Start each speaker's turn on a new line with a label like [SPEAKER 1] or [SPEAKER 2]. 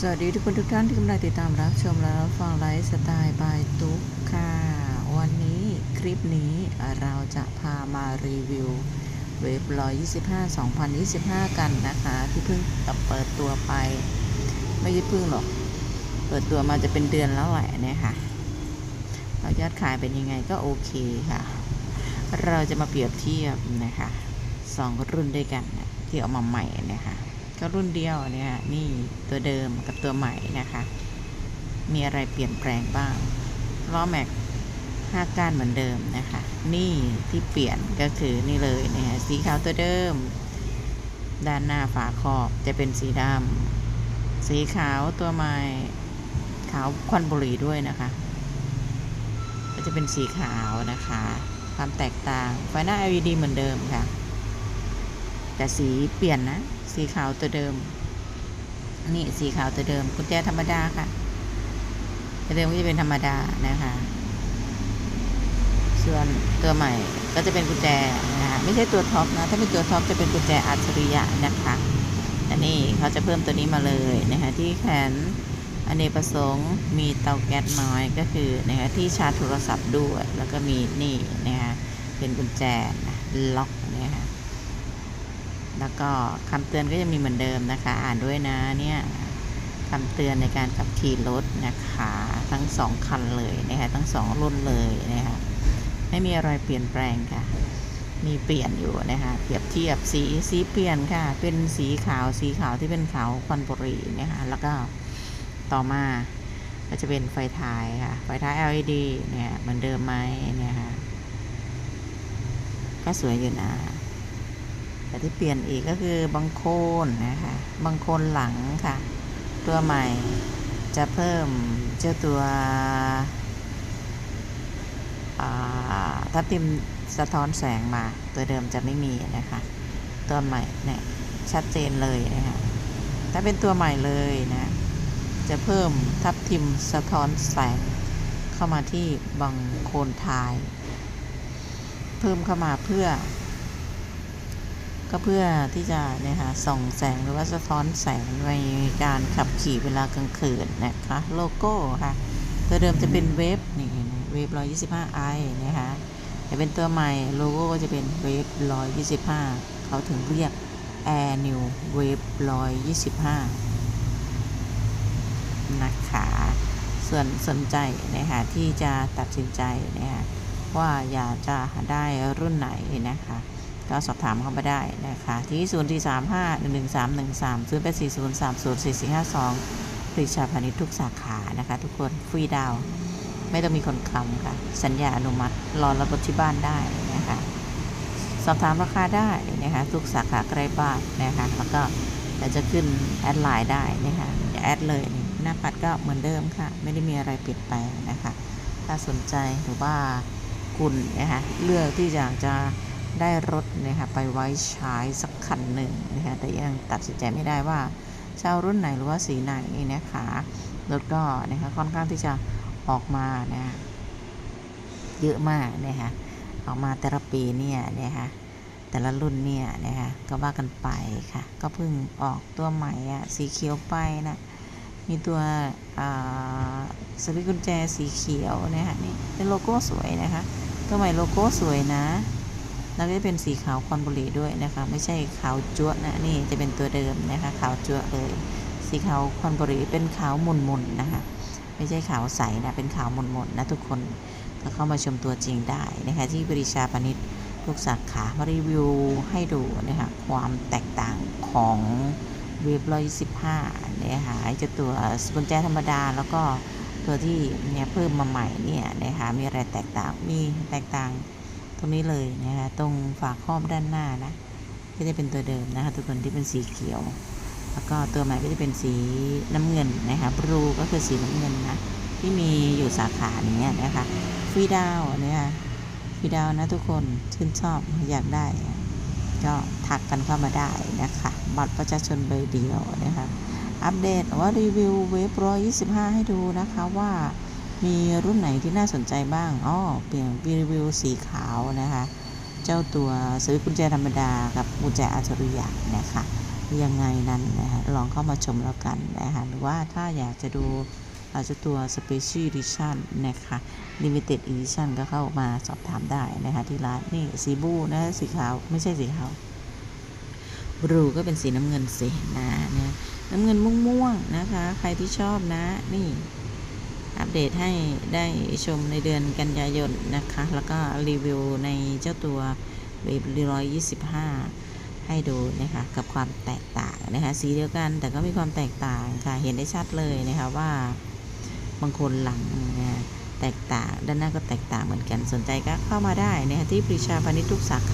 [SPEAKER 1] สวัสดีทุกคนทุกท่านที่กำลังติดตามรับชมและรับฟังไลฟ์สไตล์บายตุ๊กค่ะ วันนี้คลิปนี้เราจะพามารีวิวเว็บ125 2025 กันนะคะ ที่เพิ่งเปิดตัวไป ไม่ใช่เพิ่งหรอก เปิดตัวมาจะเป็นเดือนแล้วแหละเนี่ยค่ะเรายอดขายเป็นยังไงก็โอเคค่ะ เราจะมาเปรียบเทียบนะคะสองรุ่นด้วยกันที่เอามาใหม่นะคะ ก็รุ่นเดียวเนี่ยนี่ตัวเดิมกับตัวใหม่นะคะ มีอะไรเปลี่ยนแปลงบ้างล้อแม็กห้าก้านเหมือนเดิมนะคะ นี่ที่เปลี่ยนก็คือนี่เลยนะคะสีขาวตัวเดิม ด้านหน้าฝาครอบจะเป็นสีดำสีขาวตัวใหม่ขาวควันบุหรี่ด้วยนะคะก็จะเป็นสีขาวนะคะ ความแตกต่างไฟหน้า LED เหมือนเดิมค่ะ แต่สีเปลี่ยนนะ สีขาวตัวเดิม นี่สีขาวตัวเดิมกุญแจธรรมดาค่ะตัวเดิมก็จะเป็นธรรมดานะคะ ส่วนตัวใหม่ก็จะเป็นกุญแจนะคะไม่ใช่ตัวท็อปนะถ้าเป็นตัวท็อปจะเป็นกุญแจอัจฉริยะนะคะอันนี้เขาจะเพิ่มตัวนี้มาเลยนะคะที่แขนอเนกประสงค์มีเตาแก๊สน้อยก็คือนะคะที่ชาร์จโทรศัพท์ด้วย แล้วก็มีนี่นะคะเป็นกุญแจล็อกนะคะ แล้วก็คำเตือนก็จะมีเหมือนเดิมนะคะ อ่านด้วยนะเนี่ยคำเตือนในการขับขี่รถนะคะทั้งสองคันเลยนะคะทั้งสองรุ่นเลยนะคะไม่มีอะไรเปลี่ยนแปลงค่ะ มีเปลี่ยนอยู่นะคะเปรียบเทียบสีสีเปลี่ยนค่ะ เป็นสีขาวสีขาวที่เป็นขาวควันบุหรี่นะคะแล้วก็ต่อมาก็จะเป็นไฟท้ายค่ะ ไฟท้าย LED เนี่ยเหมือนเดิมไหมเนี่ยค่ะก็สวยอยู่นะ แต่ที่เปลี่ยนอีกก็คือบังโคนนะคะบังโคนหลังค่ะ ตัวใหม่จะเพิ่มเจ้าตัวอ่าทับทิมสะท้อนแสงมาตัวเดิมจะไม่มีนะคะ ตัวใหม่เนี่ยชัดเจนเลยนะคะถ้าเป็นตัวใหม่เลยนะจะเพิ่มทับทิมสะท้อนแสงเข้ามาที่บังโคนท้าย เพิ่มเข้ามาเพื่อ ก็เพื่อที่จะเนี่ยค่ะส่องแสงหรือว่าสะท้อนแสงในการขับขี่เวลากลางคืนนะคะโลโก้ค่ะตัวเดิมจะเป็นเวฟนี่เวฟ 125 i นะคะแต่เป็นตัวใหม่โลโก้ก็จะเป็นเวฟ 125 เขาถึงเรียก Air New Wave 125 นะคะส่วนสนใจนะคะที่จะตัดสินใจนะคะว่าอยากจะได้รุ่นไหนนะคะ ก็สอบถามเข้ามาได้นะคะที่ 0 4 3 5 1 1 3 1 3 0 8 4 0 3 0 4 4 5 2ผลิชาพาณิชย์ทุกสาขานะคะ ทุกคนฟรีดาว ไม่ต้องมีคนคำค่ะ สัญญาอนุมัติ รอรับรถที่บ้านได้นะคะสอบถามราคาได้นะคะ ทุกสาขาใกล้บ้านนะคะแล้วก็เราจะขึ้นแอดไลน์ได้นะคะอย่าแอดเลย หน้าปัดก็เหมือนเดิมค่ะ ไม่ได้มีอะไรเปลี่ยนแปลงนะคะ ถ้าสนใจหรือว่าคุณนะคะเลือกที่อยากจะ ได้รถนะคะไปไว้ใช้สักคันหนึ่งนะคะแต่ยังตัดสินใจไม่ได้ว่าเช่ารุ่นไหนหรือว่าสีไหนนะคะรถก็นะคะค่อนข้างที่จะออกมานะะเยอะมากนะคะออกมาแต่ละปีเนี่ยนะคะแต่ละรุ่นเนี่ยนะคะก็ว่ากันไปค่ะ ก็เพิ่งออกตัวใหม่อะสีเขียวไปนะมีตัวสวิตกุญแจสีเขียวนะคะนี่เป็นโลโก้สวยนะคะ ตัวใหม่โลโก้สวยนะ แล้วก็จะเป็นสีขาวควันบุหรี่ด้วยนะคะ ไม่ใช่ขาวจั๊วนะนี่จะเป็นตัวเดิมนะคะ ขาวจั๊วเลย สีขาวควันบุหรี่เป็นขาวหมุนๆนนะคะ ไม่ใช่ขาวใสนะ เป็นขาวหมุนๆนนะทุกคนก็เข้ามาชมตัวจริงได้นะคะที่บริชาพาณิชย์ทุกสาขามารีวิวให้ดูนะคะความแตกต่างของเวฟร้อยสิบห้าเนี่ยค่ะจ้าตัวกุญแจธรรมดาแล้วก็ตัวที่เนี่ยเพิ่มมาใหม่เนี่ยนะคะมีอะไรแตกต่างมีแตกต่างต รงนี้เลยนะคะตรงฝาครอบด้านหน้านะก็จะเป็นตัวเดิมนะคะ ทุกคนที่เป็นสีเขียว แล้วก็ตัวใหม่ก็จะเป็นสีน้ำเงินนะคะบลูก็คือสีน้ำเงินนะที่มีอยู่สาขานี้ยนะคะฟรีดาวเนี่ยฟรีดาวนะทุกคนชื่นชอบอยากได้ ก็ทักกันเข้ามาได้นะคะบัตรประชาชนใบเดียวนะคะอัปเดตว่ารีวิวเวฟร้อยยี่สิบห้าให้ดูนะคะว่า มีรุ่นไหนที่น่าสนใจบ้างอ๋อเปลี่ยนรีวิวสีขาวนะคะ เจ้าตัวสวิตกุญแจธรรมดากับกุญแจอัจฉริยะนะคะยังไงนั้นนะคะลองเข้ามาชมแล้วกันนะคะหรือว่าถ้าอยากจะดูอาจจะตัว Special Edition นะคะ Limited Edition ก็เข้ามาสอบถามได้นะคะที่ร้านนี่สีบูนะสีขาว ไม่ใช่สีขาวบลูก็เป็นสีน้ำเงินสีนะเนี่ยน้ำเงินม่วงๆนะคะ ใครที่ชอบนะนี่ เดตให้ได้ชมในเดือนกันยายนนะคะ แล้วก็รีวิวในเจ้าตัวเวฟร้อยยี่สิบห้าให้ดูนะคะกับความแตกต่างนะคะสีเดียวกันแต่ก็มีความแตกต่างค่ะเห็นได้ชัดเลยนะคะว่าบางคนหลังนะแตกต่างด้านหน้าก็แตกต่างเหมือนกันสนใจก็เข้ามาได้นะคะที่ปรีชาพาณิชย์ทุกสาขา